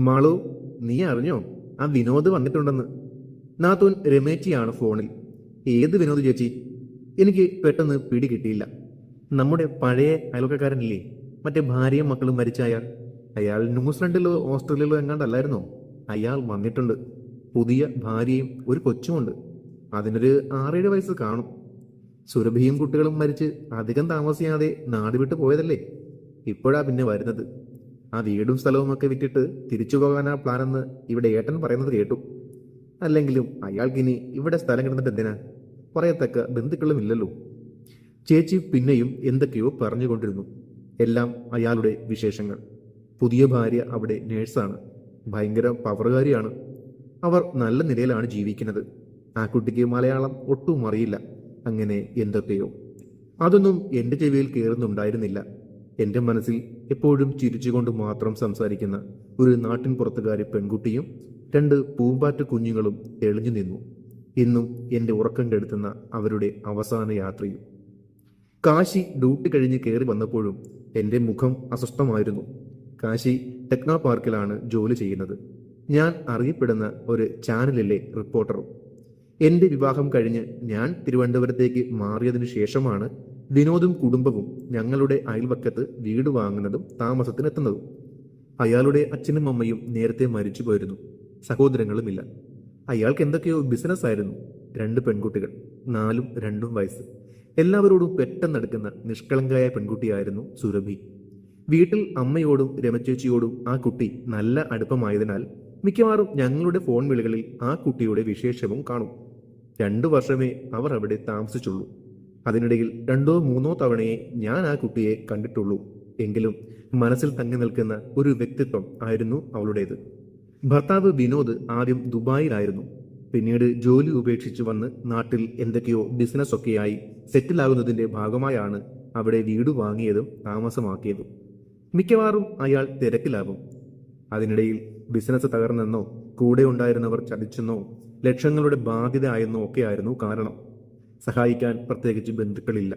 മാളു നീ അറിഞ്ഞോ? ആ വിനോദ് വന്നിട്ടുണ്ടെന്ന്. നാത്തൂൻ രമേച്ചിയാണ് ഫോണിൽ. ഏത് വിനോദ് ചേച്ചി? എനിക്ക് പെട്ടെന്ന് പിടി കിട്ടിയില്ല. നമ്മുടെ പഴയ അയൽവക്കക്കാരനില്ലേ? മറ്റേ ഭാര്യയും മക്കളും മരിച്ച അയാൾ. അയാൾ ന്യൂസിലൻഡിലോ ഓസ്ട്രേലിയയിലോ എങ്ങാണ്ടല്ലായിരുന്നോ? അയാൾ വന്നിട്ടുണ്ട്. പുതിയ ഭാര്യയും ഒരു കൊച്ചുമുണ്ട്. അതിനൊരു ആറേഴ് വയസ്സ് കാണും. സുരഭിയും കുട്ടികളും മരിച്ച് അധികം താമസിയാതെ നാടുവിട്ട് പോയതല്ലേ? ഇപ്പോഴാ പിന്നെ വരുന്നത്. ആ വീടും സ്ഥലവും ഒക്കെ വിറ്റിട്ട് തിരിച്ചു പോകാനാ പ്ലാനെന്ന് ഇവിടെ ഏട്ടൻ പറയുന്നത് കേട്ടു. അല്ലെങ്കിലും അയാൾക്കിനി ഇവിടെ സ്ഥലം കിടന്നിട്ട് എന്തിനാ? പറയത്തക്ക ബന്ധുക്കളും ഇല്ലല്ലോ. ചേച്ചി പിന്നെയും എന്തൊക്കെയോ പറഞ്ഞുകൊണ്ടിരുന്നു. എല്ലാം അയാളുടെ വിശേഷങ്ങൾ. പുതിയ ഭാര്യ അവിടെ നേഴ്സാണ്. ഭയങ്കര പവറുകാരിയാണ്. അവർ നല്ല നിലയിലാണ് ജീവിക്കുന്നത്. ആ കുട്ടിക്ക് മലയാളം ഒട്ടും അറിയില്ല. അങ്ങനെ എന്തൊക്കെയോ. അതൊന്നും എന്റെ ചെവിയിൽ കയറുന്നുണ്ടായിരുന്നില്ല എന്റെ മനസ്സിൽ എപ്പോഴും ചിരിച്ചുകൊണ്ട് മാത്രം സംസാരിക്കുന്ന ഒരു നാട്ടിൻ പുറത്തുകാരി പെൺകുട്ടിയും രണ്ട് പൂമ്പാറ്റ കുഞ്ഞുങ്ങളും തെളിഞ്ഞു നിന്നു. ഇന്നും എന്റെ ഉറക്കം കെടുത്തുന്ന അവരുടെ അവസാന യാത്രയും. കാശി ഡ്യൂട്ടി കഴിഞ്ഞ് കയറി വന്നപ്പോഴും എന്റെ മുഖം അസ്വസ്ഥമായിരുന്നു. കാശി ടെക്നോ പാർക്കിലാണ് ജോലി ചെയ്യുന്നത്. ഞാൻ അറിയപ്പെടുന്ന ഒരു ചാനലിലെ റിപ്പോർട്ടറും എന്റെ വിവാഹം കഴിഞ്ഞ് ഞാൻ തിരുവനന്തപുരത്തേക്ക് മാറിയതിനു ശേഷമാണ് വിനോദും കുടുംബവും ഞങ്ങളുടെ അയൽവക്കത്ത് വീട് വാങ്ങുന്നതും താമസത്തിനെത്തുന്നതും. അയാളുടെ അച്ഛനും അമ്മയും നേരത്തെ മരിച്ചു പോയിരുന്നു. സഹോദരങ്ങളുമില്ല. അയാൾക്ക് എന്തൊക്കെയോ ബിസിനസ് ആയിരുന്നു. രണ്ട് പെൺകുട്ടികൾ നാലും രണ്ടും വയസ്സ്. എല്ലാവരോടും പെട്ടെന്ന് നടക്കുന്ന നിഷ്കളങ്കയായ പെൺകുട്ടിയായിരുന്നു സുരഭി. വീട്ടിൽ അമ്മയോടും രമചേച്ചിയോടും ആ കുട്ടി നല്ല അടുപ്പമായതിനാൽ മിക്കവാറും ഞങ്ങളുടെ ഫോൺ വിളികളിൽ ആ കുട്ടിയുടെ വിശേഷവും കാണും. രണ്ടു വർഷമേ അവർ അവിടെ താമസിച്ചുള്ളൂ. അതിനിടയിൽ രണ്ടോ മൂന്നോ തവണയെ ഞാൻ ആ കുട്ടിയെ കണ്ടിട്ടുള്ളൂ. എങ്കിലും മനസ്സിൽ തങ്ങി നിൽക്കുന്ന ഒരു വ്യക്തിത്വം ആയിരുന്നു അവളുടേത്. ഭർത്താവ് വിനോദ് ആദ്യം ദുബായിലായിരുന്നു. പിന്നീട് ജോലി ഉപേക്ഷിച്ച് വന്ന് നാട്ടിൽ എന്തൊക്കെയോ ബിസിനസ് ഒക്കെയായി സെറ്റിലാകുന്നതിന്റെ ഭാഗമായാണ് അവിടെ വീട് വാങ്ങിയതും താമസമാക്കിയതും. മിക്കവാറും അയാൾ തിരക്കിലാകും. അതിനിടയിൽ ബിസിനസ് തകർന്നെന്നോ കൂടെ ഉണ്ടായിരുന്നവർ ചതിച്ചെന്നോ ലക്ഷങ്ങളുടെ ബാധ്യത ആയെന്നോ ഒക്കെയായിരുന്നു കാരണം. സഹായിക്കാൻ പ്രത്യേകിച്ച് ബന്ധുക്കളില്ല.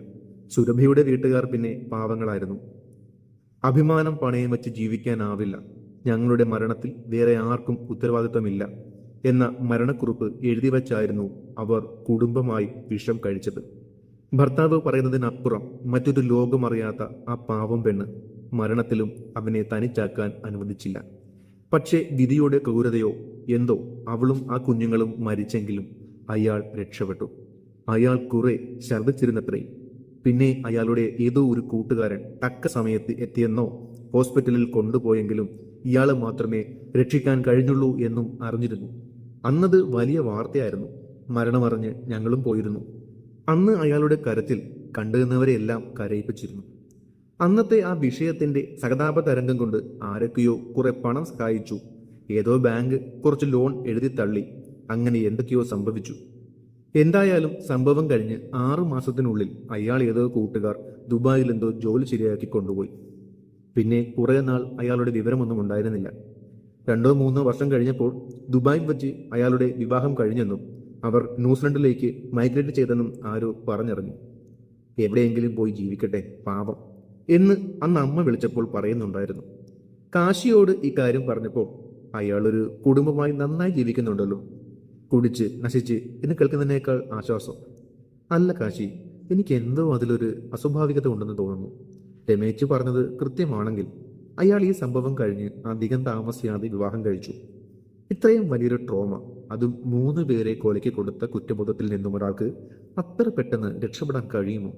സുരഭിയുടെ വീട്ടുകാർ പിന്നെ പാവങ്ങളായിരുന്നു. അഭിമാനം പണയം വെച്ച് ജീവിക്കാനാവില്ല. ഞങ്ങളുടെ മരണത്തിൽ വേറെ ആർക്കും ഉത്തരവാദിത്വമില്ല എന്ന മരണക്കുറിപ്പ് എഴുതി വച്ചായിരുന്നു അവർ കുടുംബമായി വിഷം കഴിച്ചത്. ഭർത്താവ് പറയുന്നതിനപ്പുറം മറ്റൊരു ലോകമറിയാത്ത ആ പാവം പെണ്ണ് മരണത്തിലും അവനെ തനിച്ചാക്കാൻ അനുവദിച്ചില്ല. പക്ഷേ വിധിയുടെ ക്രൂരതയോ എന്തോ അവളും ആ കുഞ്ഞുങ്ങളും മരിച്ചെങ്കിലും അയാൾ രക്ഷപ്പെട്ടു. അയാൾ കുറെ ഛർദ്ദിച്ചിരുന്നത്രേ. പിന്നെ അയാളുടെ ഏതോ ഒരു കൂട്ടുകാരൻ തക്ക സമയത്ത് എത്തിയെന്നോ ഹോസ്പിറ്റലിൽ കൊണ്ടുപോയെങ്കിലും ഇയാളെ മാത്രമേ രക്ഷിക്കാൻ കഴിഞ്ഞുള്ളൂ എന്നും അറിഞ്ഞിരുന്നു. അന്നത് വലിയ വാർത്തയായിരുന്നു. മരണമറിഞ്ഞ് ഞങ്ങളും പോയിരുന്നു. അന്ന് അയാളുടെ കരത്തിൽ കണ്ടുനിന്നവരെയെല്ലാം കരയിപ്പിച്ചിരുന്നു. അന്നത്തെ ആ വിഷയത്തിന്റെ സഹതാപ തരംഗം കൊണ്ട് ആരൊക്കെയോ കുറെ പണം സഹായിച്ചു. ഏതോ ബാങ്ക് കുറച്ച് ലോൺ എഴുതി തള്ളി. അങ്ങനെ എന്തൊക്കെയോ സംഭവിച്ചു. എന്തായാലും സംഭവം കഴിഞ്ഞ് ആറു മാസത്തിനുള്ളിൽ അയാൾ ഏതോ കൂട്ടുകാർ ദുബായിൽ എന്തോ ജോലി ശരിയാക്കി കൊണ്ടുപോയി. പിന്നെ കുറേ നാൾ അയാളുടെ വിവരമൊന്നും ഉണ്ടായിരുന്നില്ല. രണ്ടോ മൂന്നോ വർഷം കഴിഞ്ഞപ്പോൾ ദുബായിൽ വെച്ച് അയാളുടെ വിവാഹം കഴിഞ്ഞെന്നും അവർ ന്യൂസിലൻഡിലേക്ക് മൈഗ്രേറ്റ് ചെയ്തെന്നും ആരോ പറഞ്ഞറിഞ്ഞു. എവിടെയെങ്കിലും പോയി ജീവിക്കട്ടെ പാപം എന്ന് അന്ന് അമ്മ വിളിച്ചപ്പോൾ പറയുന്നുണ്ടായിരുന്നു. കാശിയോട് ഇക്കാര്യം പറഞ്ഞപ്പോൾ അയാളൊരു കുടുംബമായി നന്നായി ജീവിക്കുന്നുണ്ടല്ലോ. കുടിച്ച് നശിച്ച് എന്ന് കേൾക്കുന്നതിനേക്കാൾ ആശ്വാസം. അല്ല കാശി എനിക്ക് എന്തോ അതിലൊരു അസ്വാഭാവികത ഉണ്ടെന്ന് തോന്നുന്നു. രമേശ് പറഞ്ഞത് കൃത്യമാണെങ്കിൽ അയാൾ ഈ സംഭവം കഴിഞ്ഞ് അധികം താമസിയാതെ വിവാഹം കഴിച്ചു. ഇത്രയും വലിയൊരു ട്രോമ അതും മൂന്ന് പേരെ കൊലയ്ക്ക് കൊടുത്ത കുറ്റബോധത്തിൽ നിന്നും ഒരാൾക്ക് അത്ര പെട്ടെന്ന് രക്ഷപ്പെടാൻ കഴിയുമോ?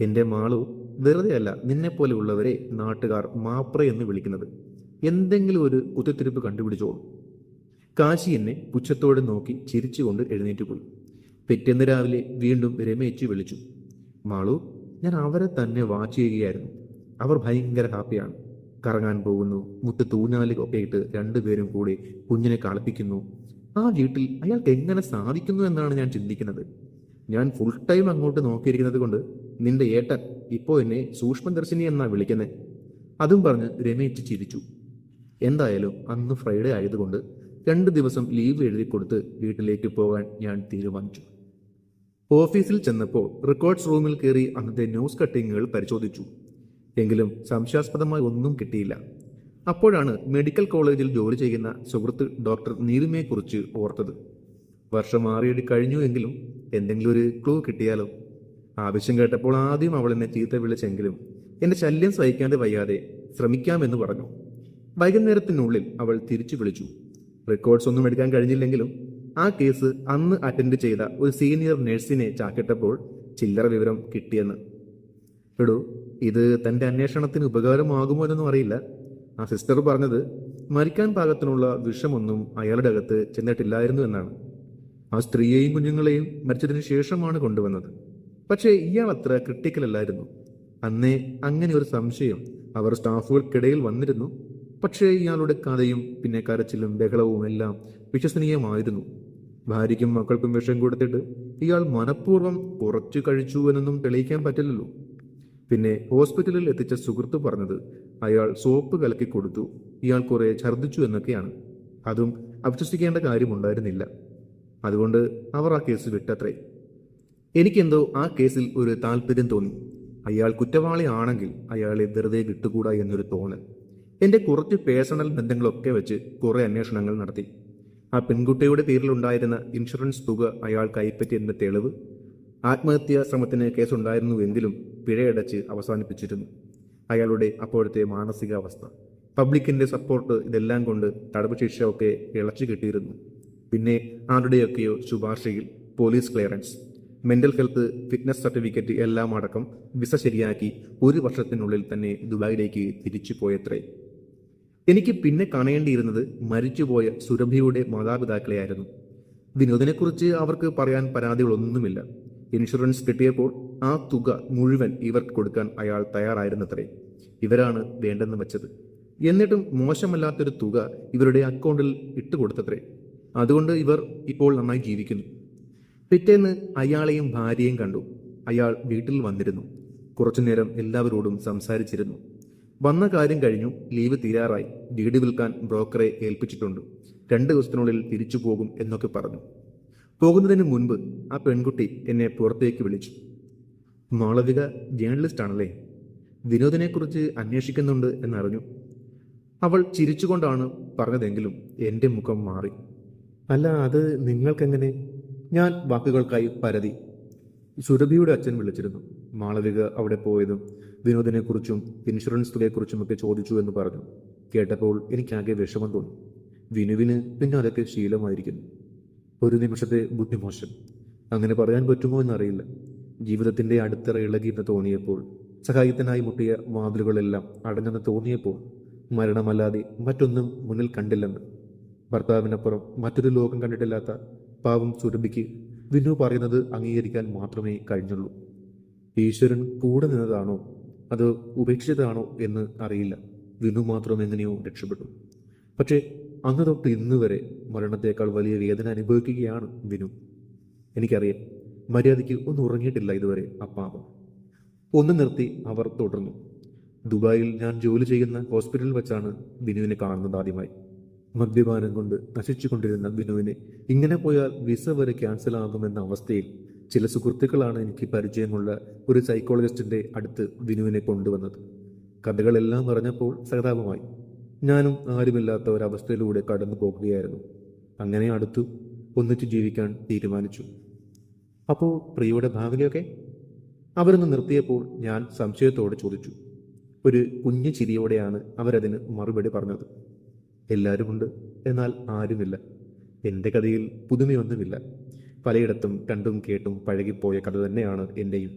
എന്റെ മാളു വെറുതെയല്ല നിന്നെപ്പോലെയുള്ളവരെ നാട്ടുകാർ മാപ്ര എന്ന് വിളിക്കുന്നത്. എന്തെങ്കിലും ഒരു കുത്തിത്തിരിപ്പ് കണ്ടുപിടിച്ചോളൂ കാശി എന്നെ പുച്ഛത്തോടെ നോക്കി ചിരിച്ചുകൊണ്ട് എഴുന്നേറ്റ് പോയി പെറ്റെന്ന് രാവിലെ വീണ്ടും രമേച്ച് വിളിച്ചു. മാളു ഞാൻ അവരെ തന്നെ വാച്ച് ചെയ്യുകയായിരുന്നു. അവർ ഭയങ്കര ഹാപ്പിയാണ് കറങ്ങാൻ പോകുന്നു മുത്ത് തൂഞ്ഞാലി ഒക്കെയിട്ട് രണ്ടുപേരും കൂടി കുഞ്ഞിനെ കളിപ്പിക്കുന്നു. ആ വീട്ടിൽ അയാൾക്ക് എങ്ങനെ സാധിക്കുന്നു എന്നാണ് ഞാൻ ചിന്തിക്കുന്നത്. ഞാൻ ഫുൾ ടൈം അങ്ങോട്ട് നോക്കിയിരിക്കുന്നത് കൊണ്ട് നിന്റെ ഏട്ടൻ ഇപ്പോ എന്നെ സൂക്ഷ്മദർശിനി എന്നാ വിളിക്കുന്നത് അതും പറഞ്ഞ് രമേച്ച് ചിരിച്ചു. എന്തായാലും അന്ന് ഫ്രൈഡേ ആയതുകൊണ്ട് രണ്ട് ദിവസം ലീവ് എഴുതി കൊടുത്ത് വീട്ടിലേക്ക് പോകാൻ ഞാൻ തീരുമാനിച്ചു. ഓഫീസിൽ ചെന്നപ്പോൾ റെക്കോർഡ്സ് റൂമിൽ കയറി അന്നത്തെ ന്യൂസ് കട്ടിങ്ങുകൾ പരിശോധിച്ചു. എങ്കിലും സംശയാസ്പദമായി ഒന്നും കിട്ടിയില്ല. അപ്പോഴാണ് മെഡിക്കൽ കോളേജിൽ ജോലി ചെയ്യുന്ന സുഹൃത്ത് ഡോക്ടർ നീരുമയെക്കുറിച്ച് ഓർത്തത്. വർഷം മാറിയിട്ട് കഴിഞ്ഞു എങ്കിലും എന്തെങ്കിലും ഒരു ക്ലൂ കിട്ടിയാലോ? ആവശ്യം കേട്ടപ്പോൾ ആദ്യം അവൾ എന്നെ ചീത്ത വിളിച്ചെങ്കിലും എന്റെ ശല്യം സഹിക്കാതെ വയ്യാതെ ശ്രമിക്കാമെന്ന് പറഞ്ഞു. വൈകുന്നേരത്തിനുള്ളിൽ അവൾ തിരിച്ചു വിളിച്ചു. റെക്കോർഡ്സ് ഒന്നും എടുക്കാൻ കഴിഞ്ഞില്ലെങ്കിലും ആ കേസ് അന്ന് അറ്റൻഡ് ചെയ്ത ഒരു സീനിയർ നഴ്സിനെ ചാക്കിട്ടപ്പോൾ ചില്ലറ വിവരം കിട്ടിയെന്ന്. എടോ ഇത് തന്റെ അന്വേഷണത്തിന് ഉപകാരമാകുമോ എന്നൊന്നും അറിയില്ല. ആ സിസ്റ്റർ പറഞ്ഞത് മരിക്കാൻ പാകത്തിനുള്ള വിഷമൊന്നും അയാളുടെ അകത്ത് ചെന്നിട്ടില്ലായിരുന്നു എന്നാണ്. ആ സ്ത്രീയെയും കുഞ്ഞുങ്ങളെയും മരിച്ചതിന് ശേഷമാണ് കൊണ്ടുവന്നത്. പക്ഷേ ഇയാൾ അത്ര ക്രിട്ടിക്കൽ അല്ലായിരുന്നു. അന്നേ അങ്ങനെ ഒരു സംശയം അവർ സ്റ്റാഫുകൾക്കിടയിൽ വന്നിരുന്നു. പക്ഷേ ഇയാളുടെ കഥയും പിന്നെ കരച്ചിലും ബഹളവും എല്ലാം വിശ്വസനീയമായിരുന്നു. ഭാര്യയ്ക്കും മക്കൾക്കും വിഷം കൊടുത്തിട്ട് ഇയാൾ മനഃപൂർവം കുറച്ചു കഴിച്ചു എന്നൊന്നും തെളിയിക്കാൻ പറ്റില്ലല്ലോ. പിന്നെ ഹോസ്പിറ്റലിൽ എത്തിച്ച സുഹൃത്ത് പറഞ്ഞത് അയാൾ സോപ്പ് കലക്കി കൊടുത്തു. ഇയാൾ കുറെ ഛർദ്ദിച്ചു എന്നൊക്കെയാണ്. അതും അവിശ്വസിക്കേണ്ട കാര്യമുണ്ടായിരുന്നില്ല. അതുകൊണ്ട് അവർ ആ കേസ് വിട്ടത്രേ. എനിക്കെന്തോ ആ കേസിൽ ഒരു താല്പര്യം തോന്നി. അയാൾ കുറ്റവാളിയാണെങ്കിൽ അയാളെ വെറുതെ വിട്ടുകൂടാ എന്നൊരു തോന്നൽ. എന്റെ കുറച്ച് പേഴ്സണൽ ബന്ധങ്ങളൊക്കെ വെച്ച് കുറേ അന്വേഷണങ്ങൾ നടത്തി. ആ പെൺകുട്ടിയുടെ പേരിലുണ്ടായിരുന്ന ഇൻഷുറൻസ് തുക അയാൾ കൈപ്പറ്റിയെന്ന തെളിവ് ആത്മഹത്യാ ശ്രമത്തിന് കേസുണ്ടായിരുന്നുവെങ്കിലും പിഴയടച്ച് അവസാനിപ്പിച്ചിരുന്നു. അയാളുടെ അപ്പോഴത്തെ മാനസികാവസ്ഥ. പബ്ലിക്കിന്റെ സപ്പോർട്ട് ഇതെല്ലാം കൊണ്ട് തടവ് ശിക്ഷ ഒക്കെ ഇളച്ചു കിട്ടിയിരുന്നു. പിന്നെ ആരുടെയൊക്കെയോ ശുപാർശയിൽ police clearance. Mental health fitness certificate എല്ലാം അടക്കം വിസ ശരിയാക്കി ഒരു വർഷത്തിനുള്ളിൽ തന്നെ ദുബായിലേക്ക് തിരിച്ചു പോയത്രേ. എനിക്ക് പിന്നെ കാണേണ്ടിയിരുന്നത് മരിച്ചുപോയ സുരഭിയുടെ മാതാപിതാക്കളെയായിരുന്നു. വിനോദിനെക്കുറിച്ച് അവർക്ക് പറയാൻ പരാതികളൊന്നുമില്ല. ഇൻഷുറൻസ് കിട്ടിയപ്പോൾ ആ തുക മുഴുവൻ ഇവർക്ക് കൊടുക്കാൻ അയാൾ തയ്യാറായിരുന്നത്രേ. ഇവരാണ് വേണ്ടെന്ന് വെച്ചത്. എന്നിട്ടും മോശമല്ലാത്തൊരു തുക ഇവരുടെ അക്കൗണ്ടിൽ ഇട്ട് കൊടുത്തത്രേ. അതുകൊണ്ട് ഇവർ ഇപ്പോൾ നന്നായി ജീവിക്കുന്നു. പിറ്റേന്ന് അയാളെയും ഭാര്യയും കണ്ടു. അയാൾ വീട്ടിൽ വന്നിരുന്നു. കുറച്ചുനേരം എല്ലാവരോടും സംസാരിച്ചിരുന്നു. വന്ന കാര്യം കഴിഞ്ഞു ലീവ് തീരാറായി. വീട് വിൽക്കാൻ ബ്രോക്കറെ ഏൽപ്പിച്ചിട്ടുണ്ട്. രണ്ട് ദിവസത്തിനുള്ളിൽ തിരിച്ചു പോകും എന്നൊക്കെ പറഞ്ഞു. പോകുന്നതിന് മുൻപ് ആ പെൺകുട്ടി എന്നെ പുറത്തേക്ക് വിളിച്ചു. മാളവിക ജേർണലിസ്റ്റ് ആണല്ലേ? വിനോദിനെക്കുറിച്ച് അന്വേഷിക്കുന്നുണ്ട് എന്നറിഞ്ഞു. അവൾ ചിരിച്ചുകൊണ്ടാണ് പറഞ്ഞതെങ്കിലും എന്റെ മുഖം മാറി. അല്ല അത് നിങ്ങൾക്കെങ്ങനെ? ഞാൻ വാക്കുകൾക്കായി പരതി. സുരഭിയുടെ അച്ഛൻ വിളിച്ചിരുന്നു. മാളവിക അവിടെ പോയതും വിനോദിനെക്കുറിച്ചും ഇൻഷുറൻസ് തുകയെക്കുറിച്ചും ഒക്കെ ചോദിച്ചു എന്ന് പറഞ്ഞു. കേട്ടപ്പോൾ എനിക്കാകെ വിഷമം തോന്നി. വിനുവിന് പിന്നെ അതൊക്കെ ശീലമായിരിക്കുന്നു. ഒരു നിമിഷത്തെ ബുദ്ധിമോശം. അങ്ങനെ പറയാൻ പറ്റുമോ എന്നറിയില്ല. ജീവിതത്തിന്റെ അടിത്തറ ഇളകിയെന്ന് തോന്നിയപ്പോൾ സഹായത്തിനായി മുട്ടിയ വാതിലുകളെല്ലാം അടഞ്ഞെന്ന് തോന്നിയപ്പോൾ മരണമല്ലാതെ മറ്റൊന്നും മുന്നിൽ കണ്ടില്ലെന്ന്. ഭർത്താവിനപ്പുറം മറ്റൊരു ലോകം കണ്ടിട്ടില്ലാത്ത പാവം സുരഭിക്ക് വിനു പറയുന്നത് അംഗീകരിക്കാൻ മാത്രമേ കഴിഞ്ഞുള്ളൂ. ഈശ്വരൻ കൂടെ നിന്നതാണോ? അത് ഉപേക്ഷിച്ചതാണോ എന്ന് അറിയില്ല. വിനു മാത്രം എങ്ങനെയോ രക്ഷപ്പെട്ടു. പക്ഷേ അന്ന് തൊട്ട് ഇന്ന് വരെ മരണത്തേക്കാൾ വലിയ വേദന അനുഭവിക്കുകയാണ് വിനു. എനിക്കറിയാം മര്യാദയ്ക്ക് ഒന്നും ഉറങ്ങിയിട്ടില്ല ഇതുവരെ അപ്പാവം ഒന്ന് നിർത്തി അവർ തുടർന്നു. ദുബായിൽ ഞാൻ ജോലി ചെയ്യുന്ന ഹോസ്പിറ്റലിൽ വെച്ചാണ് വിനുവിനെ കാണുന്നത് ആദ്യമായി. മദ്യപാനം കൊണ്ട് നശിച്ചുകൊണ്ടിരുന്ന ബിനുവിനെ ഇങ്ങനെ പോയാൽ വിസ വരെ ക്യാൻസൽ ആകുമെന്ന അവസ്ഥയിൽ ചില സുഹൃത്തുക്കളാണ് എനിക്ക് പരിചയമുള്ള ഒരു സൈക്കോളജിസ്റ്റിന്റെ അടുത്ത് ബിനുവിനെ കൊണ്ടുവന്നത്. കഥകളെല്ലാം പറഞ്ഞപ്പോൾ സഹതാപമായി. ഞാനും ആരുമില്ലാത്ത ഒരവസ്ഥയിലൂടെ കടന്നു പോകുകയായിരുന്നു. അങ്ങനെ അടുത്തു ഒന്നിച്ച് ജീവിക്കാൻ തീരുമാനിച്ചു. അപ്പോൾ പ്രിയയുടെ ഭാവിയൊക്കെ അവരൊന്ന് നിർത്തിയപ്പോൾ ഞാൻ സംശയത്തോടെ ചോദിച്ചു. ഒരു കുഞ്ഞു ചിരിയോടെയാണ് അവരതിന് മറുപടി പറഞ്ഞത്. എല്ലാവരുമുണ്ട് എന്നാൽ ആരുമില്ല. എന്റെ കഥയിൽ പുതുമയൊന്നുമില്ല. പലയിടത്തും കണ്ടും കേട്ടും പഴകിപ്പോയ കഥ തന്നെയാണ് എന്റെയും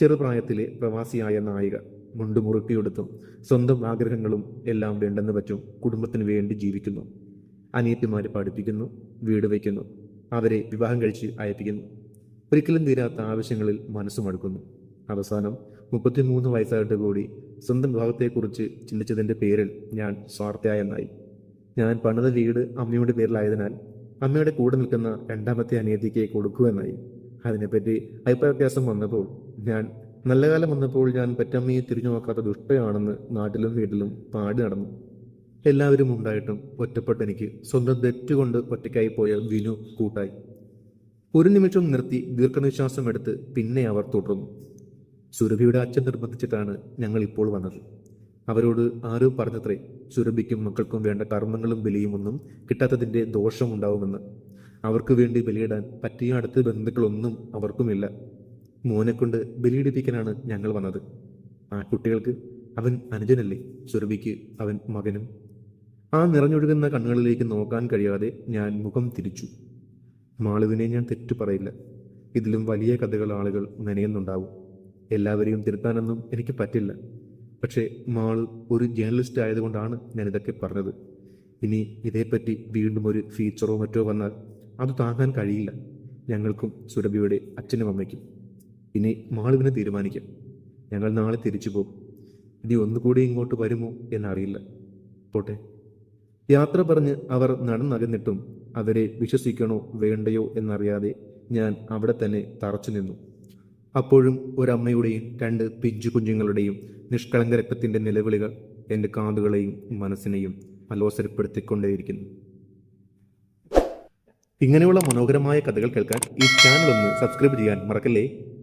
ചെറുപ്രായത്തിലെ പ്രവാസിയായ നായിക മുണ്ടുമുറുക്കിയെടുത്തും സ്വന്തം ആഗ്രഹങ്ങളും എല്ലാം വേണ്ടെന്ന് വച്ചും കുടുംബത്തിന് വേണ്ടി ജീവിക്കുന്നു. അനിയത്തിമാരെ പഠിപ്പിക്കുന്നു വീട് വയ്ക്കുന്നു അവരെ വിവാഹം കഴിച്ച് അയപ്പിക്കുന്നു. ഒരിക്കലും തീരാത്ത ആവശ്യങ്ങളിൽ മനസ്സുമടുക്കുന്നു അവസാനം മുപ്പത്തിമൂന്ന് വയസ്സായിട്ട് കൂടി സ്വന്തം വിവാഹത്തെക്കുറിച്ച് ചിന്തിച്ചതിന്റെ പേരിൽ ഞാൻ സ്വാർത്ഥയായെന്നായി. ഞാൻ പണിത വീട് അമ്മയുടെ പേരിലായതിനാൽ അമ്മയുടെ കൂടെ നിൽക്കുന്ന രണ്ടാമത്തെ അനിയത്തിക്ക് കൊടുക്കുമെന്നായി അതിനെപ്പറ്റി അഭിപ്രായ വ്യത്യാസം വന്നപ്പോൾ ഞാൻ നല്ല കാലം വന്നപ്പോൾ ഞാൻ പെറ്റമ്മയെ തിരിഞ്ഞു നോക്കാത്ത ദുഷ്ടയാണെന്ന് നാട്ടിലും വീട്ടിലും പാടി നടന്നു. എല്ലാവരും ഉണ്ടായിട്ടും ഒറ്റപ്പെട്ട് എനിക്ക് സ്വന്തം തെറ്റുകൊണ്ട് ഒറ്റയ്ക്കായി പോയ വിനു കൂട്ടായി. ഒരു നിമിഷം നിർത്തി ദീർഘനിശ്വാസം എടുത്ത് പിന്നെ അവർ തുടർന്നു. സുരഭിയുടെ അച്ഛൻ നിർബന്ധിച്ചിട്ടാണ് ഞങ്ങൾ ഇപ്പോൾ വന്നത്. അവരോട് ആരോ പറഞ്ഞത്രേ സുരഭിക്കും മക്കൾക്കും വേണ്ട കർമ്മങ്ങളും ബലിയും ഒന്നും കിട്ടാത്തതിന്റെ ദോഷമുണ്ടാവുമെന്ന്. അവർക്ക് വേണ്ടി ബലിയിടാൻ പറ്റിയ അടുത്ത ബന്ധുക്കളൊന്നും അവർക്കുമില്ല. മോനെ കൊണ്ട് ബലിയിടിപ്പിക്കാനാണ് ഞങ്ങൾ വന്നത്. ആ കുട്ടികൾക്ക് അവൻ അനുജനല്ലേ? സുരഭിക്ക് അവൻ മകനും. ആ നിറഞ്ഞൊഴുകുന്ന കണ്ണുകളിലേക്ക് നോക്കാൻ കഴിയാതെ ഞാൻ മുഖം തിരിച്ചു. മാളുവിനെ ഞാൻ തെറ്റു പറയില്ല. ഇതിലും വലിയ കഥകൾ ആളുകൾ നനയുന്നുണ്ടാവും എല്ലാവരെയും തിരുത്താനൊന്നും എനിക്ക് പറ്റില്ല. പക്ഷേ മാൾ ഒരു ജേർണലിസ്റ്റ് ആയതുകൊണ്ടാണ് ഞാൻ ഇതൊക്കെ പറഞ്ഞത്. ഇനി ഇതേപ്പറ്റി വീണ്ടും ഒരു ഫീച്ചറോ മറ്റോ വന്നാൽ അത് താങ്ങാൻ കഴിയില്ല. ഞങ്ങൾക്കും സുരഭിയുടെ അച്ഛനും അമ്മയ്ക്കും. ഇനി മാളിതിനെ തീരുമാനിക്കാം. ഞങ്ങൾ നാളെ തിരിച്ചു പോകും. ഇനി ഒന്നുകൂടി ഇങ്ങോട്ട് വരുമോ എന്നറിയില്ല. പോട്ടെ. യാത്ര പറഞ്ഞ് അവർ നടന്നകന്നിട്ടും അവരെ വിശ്വസിക്കണോ വേണ്ടയോ എന്നറിയാതെ ഞാൻ അവിടെ തന്നെ തറച്ചു നിന്നു. അപ്പോഴും ഒരമ്മയുടെയും രണ്ട് പിഞ്ചു കുഞ്ഞുങ്ങളുടെയും നിഷ്കളങ്ക രക്തത്തിന്റെ നിലവിളികൾ എന്റെ കാതുകളെയും മനസ്സിനെയും അലോസരപ്പെടുത്തിക്കൊണ്ടേയിരിക്കുന്നു. ഇങ്ങനെയുള്ള മനോഹരമായ കഥകൾ കേൾക്കാൻ ഈ ചാനൽ ഒന്ന് സബ്സ്ക്രൈബ് ചെയ്യാൻ മറക്കല്ലേ?